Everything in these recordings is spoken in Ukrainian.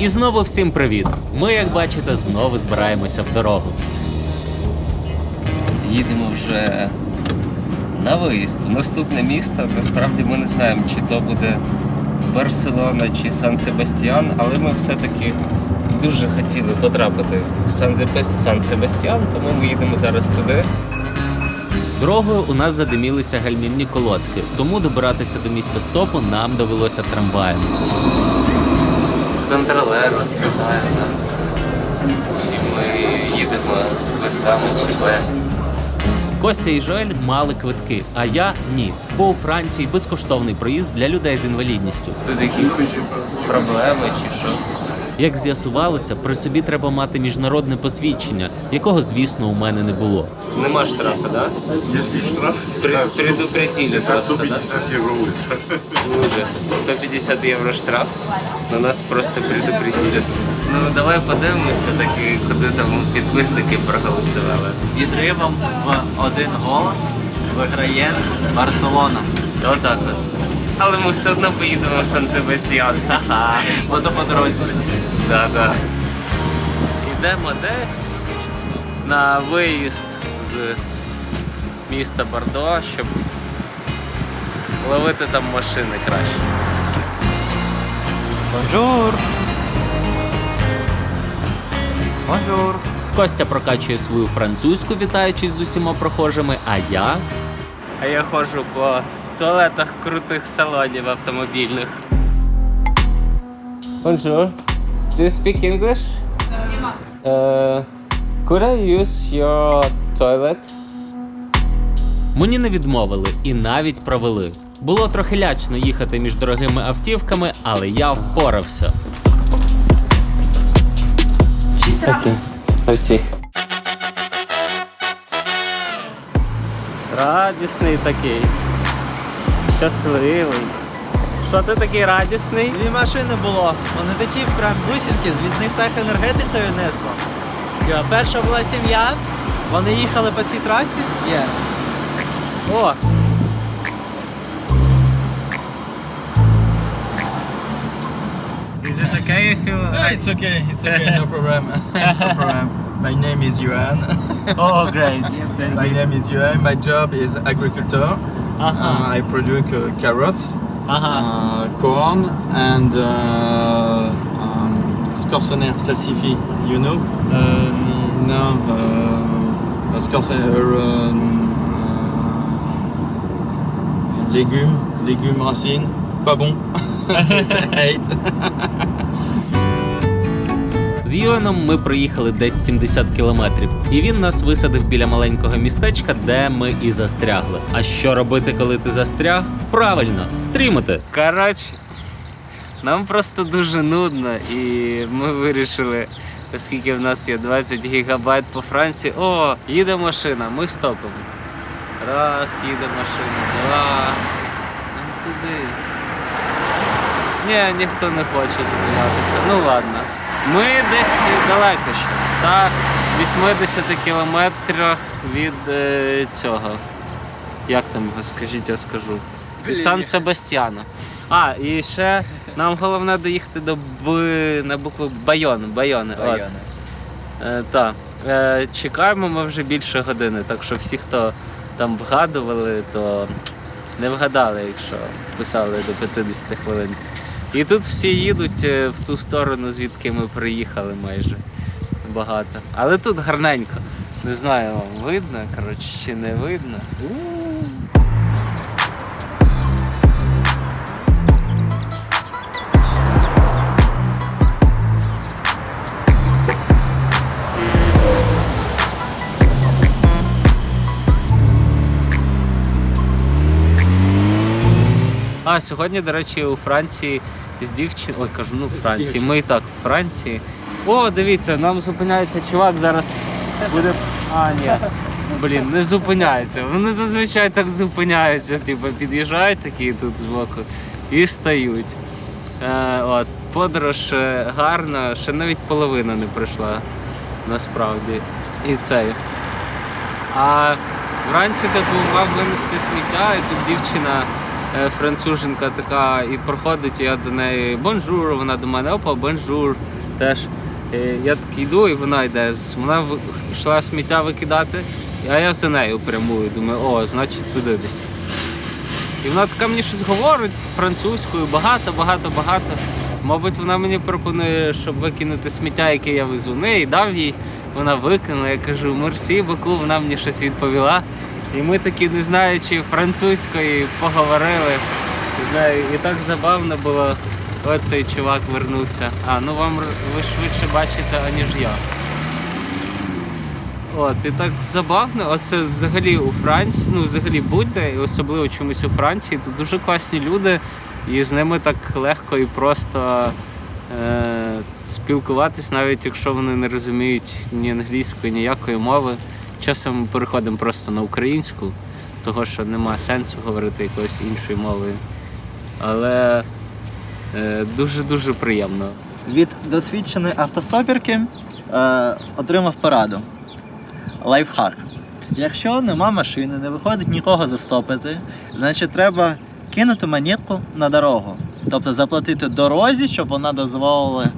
І знову всім привіт! Ми, як бачите, знову збираємося в дорогу. їдемо вже на виїзд в наступне місто. Насправді ми не знаємо, чи то буде Барселона чи Сан-Себастьян, але ми все-таки дуже хотіли потрапити в Сан- Сан-Себастьян, тому ми їдемо зараз туди. Дорогою у нас задимілися гальмівні колодки, тому добиратися до місця стопу нам довелося трамваєм. Контролер вітає нас. І ми їдемо з квитками ОП. Костя і Жоель мали квитки, а я ні. Бо у Франції безкоштовний проїзд для людей з інвалідністю. Тут якісь проблеми чи що. Як з'ясувалося, при собі треба мати міжнародне посвідчення, якого, звісно, у мене не було. Нема штрафу, так? Да? Если штраф, предупредили просто, 150 евро улица. Ужас. 150 євро штраф. На нас просто предупредили. Ну давай подивимося таки, куди там підписники проголосували. Відривом в один голос виграє Барселона. Отак от. Але ми все одно поїдемо в Сан-Себастьян. Ха-ха. Ото по дорозі. Да, да. Йдемо десь на виїзд з міста Бордо, щоб ловити там машини краще. Бонжур. Бонжур. Костя прокачує свою французьку, вітаючись з усіма прохожими, а я А я ходжу по туалетах крутих салонів автомобільних. Bonjour. Do you speak English? Uh, could I use your toilet? Мені не відмовили і навіть провели. Було трохи лячно їхати між дорогими автівками, але я впорався. Окей. Радісний такий. Щасливий. Що ти такий радісний? Дві машини було. Вони такі прям бусинки, від них так енергетикою несло. Я- Перша була сім'я, вони їхали по цій трасі. Є. О! Is it okay if you... Ah, it's okay, it's okay, no problem. no problem. My name is Johan. Oh, great. My name is Johan. My job is agriculture. Uh-huh. Uh, I produce uh, carrots, -huh. corn and euh, um, scorsonner salsify. You know? Euh, no. Uh, uh, no. scorsonner. Uh, um, légumes, légumes racines. Pas bon. З ми проїхали десь 70 кілометрів, і він нас висадив біля маленького містечка, де ми і застрягли. А що робити, коли ти застряг? Правильно, стрімити. Коротше, нам просто дуже нудно, і ми вирішили, оскільки в нас є 20 гігабайт по Франції. О, їде машина, ми стопимо. Раз, їде машина, два. Нам туди. Ні, ніхто не хоче зупинятися. Ну ладно. Ми десь далеко ще, в 180 кілометрах від е, цього. Як там його, скажіть, я скажу. Від Сан Себастьяна. А, і ще нам головне доїхати до Б на букву Байон. Байони. От. Е, та. Е, чекаємо ми вже більше години, так що всі, хто там вгадували, то не вгадали, якщо писали до 50 хвилин. І тут всі їдуть е, в ту сторону, звідки ми приїхали майже багато. Але тут гарненько. Не знаю, вам видно, коротше, чи не видно. А сьогодні, до речі, у Франції з дівчиною. Ой, кажу, ну Франції. Ми і так в Франції. О, дивіться, нам зупиняється чувак зараз буде. А, ні. Блін, не зупиняється. Вони зазвичай так зупиняються, типу, під'їжджають такі тут збоку і стають. Е, от, подорож е, гарна, ще навіть половина не пройшла насправді. І цей. А вранці допомагав винести сміття, і тут дівчина француженка така і проходить, і я до неї бонжур, вона до мене опа, бонжур. Теж. Е, Я так йду, і вона йде. Вона йшла сміття викидати, а я за нею прямую. Думаю, о, значить туди десь. І вона така мені щось говорить французькою, багато, багато, багато. Мабуть, вона мені пропонує, щоб викинути сміття, яке я везу. Ну, і дав їй, вона викинула. Я кажу, мерсі, Баку, вона мені щось відповіла. І ми такі, не знаючи французької, поговорили. Не знаю, і так забавно було. Оцей чувак вернувся. А, ну вам ви швидше бачите, аніж я. От, і так забавно. Оце взагалі у Франції, ну взагалі будьте, і особливо чомусь у Франції, тут дуже класні люди, і з ними так легко і просто е- спілкуватись, навіть якщо вони не розуміють ні англійської, ніякої мови. Часом ми переходимо просто на українську, того що нема сенсу говорити якоюсь іншою мовою. Але е, дуже-дуже приємно. Від досвідченої автостоперки е, отримав пораду. Лайфхак. Якщо нема машини, не виходить нікого застопити, значить треба кинути монетку на дорогу. Тобто заплатити дорозі, щоб вона дозволила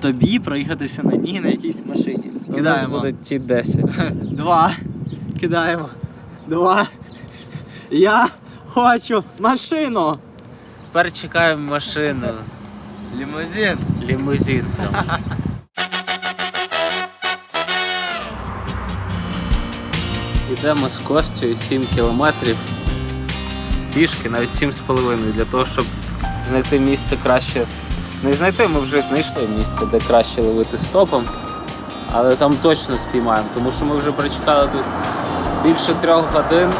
тобі проїхатися на ній на якійсь машині. Кидаємо. будуть ті 10. Два. Кидаємо. Два. Я хочу машину. Тепер чекаємо машину. Лімузин. Лімузин там. Йдемо з Костю 7 кілометрів пішки, навіть 7,5 для того, щоб знайти місце краще. Не знайти, ми вже знайшли місце, де краще ловити стопом, але там точно спіймаємо, тому що ми вже прочекали тут більше трьох годин.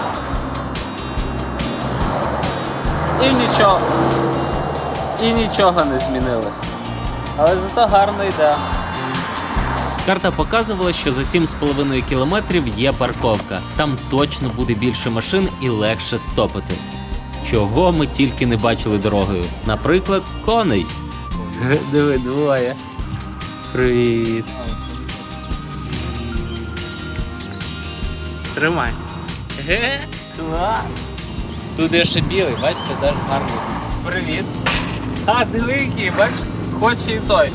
І нічого. І нічого не змінилося. Але зато гарно йде. Карта показувала, що за 7,5 кілометрів є парковка. Там точно буде більше машин і легше стопити. Чого ми тільки не бачили дорогою. Наприклад, коней. Диви, двоє. Привіт. Тримай. Ге, клас. Тут є ще білий, бачите, теж гарний. Привіт. А, диви який, бачиш, хоче і той.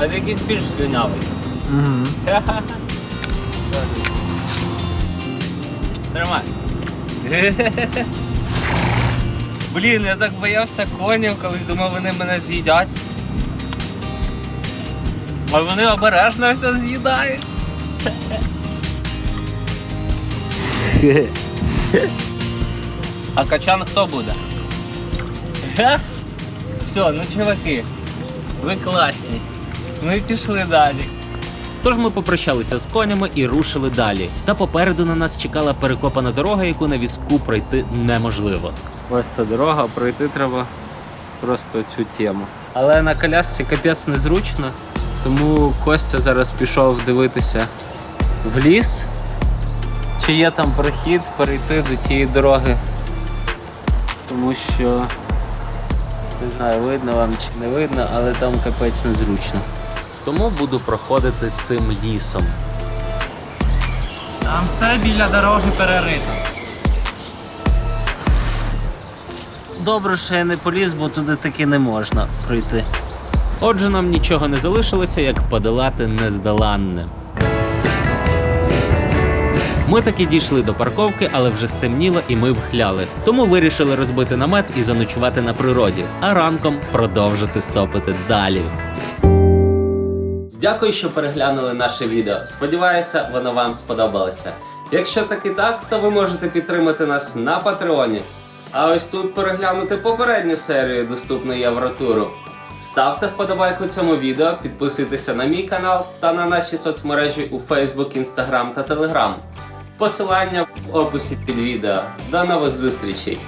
А якийсь більш слюнявий. Тримай. Блін, я так боявся конів, колись думав, вони мене з'їдять. А вони обережно все з'їдають. А качан хто буде? Все, ну чуваки, ви класні. Ми пішли далі. Тож ми попрощалися з конями і рушили далі. Та попереду на нас чекала перекопана дорога, яку на візку пройти неможливо. Ось ця дорога, пройти треба просто цю тему. Але на колясці капець незручно, тому Костя зараз пішов дивитися в ліс, чи є там прохід перейти до тієї дороги. Тому що не знаю, видно вам чи не видно, але там капець незручно. Тому буду проходити цим лісом. Там все біля дороги перерито. Добре, що я не поліз, бо туди таки не можна пройти. Отже, нам нічого не залишилося, як подолати нездоланне. Ми таки дійшли до парковки, але вже стемніло і ми вхляли. Тому вирішили розбити намет і заночувати на природі, а ранком продовжити стопити далі. Дякую, що переглянули наше відео. Сподіваюся, воно вам сподобалося. Якщо так і так, то ви можете підтримати нас на Патреоні. А ось тут переглянути попередню серію доступну Євротуру. Ставте вподобайку цьому відео, підписуйтеся на мій канал та на наші соцмережі у Facebook, Instagram та Telegram. Посилання в описі під відео. До нових зустрічей!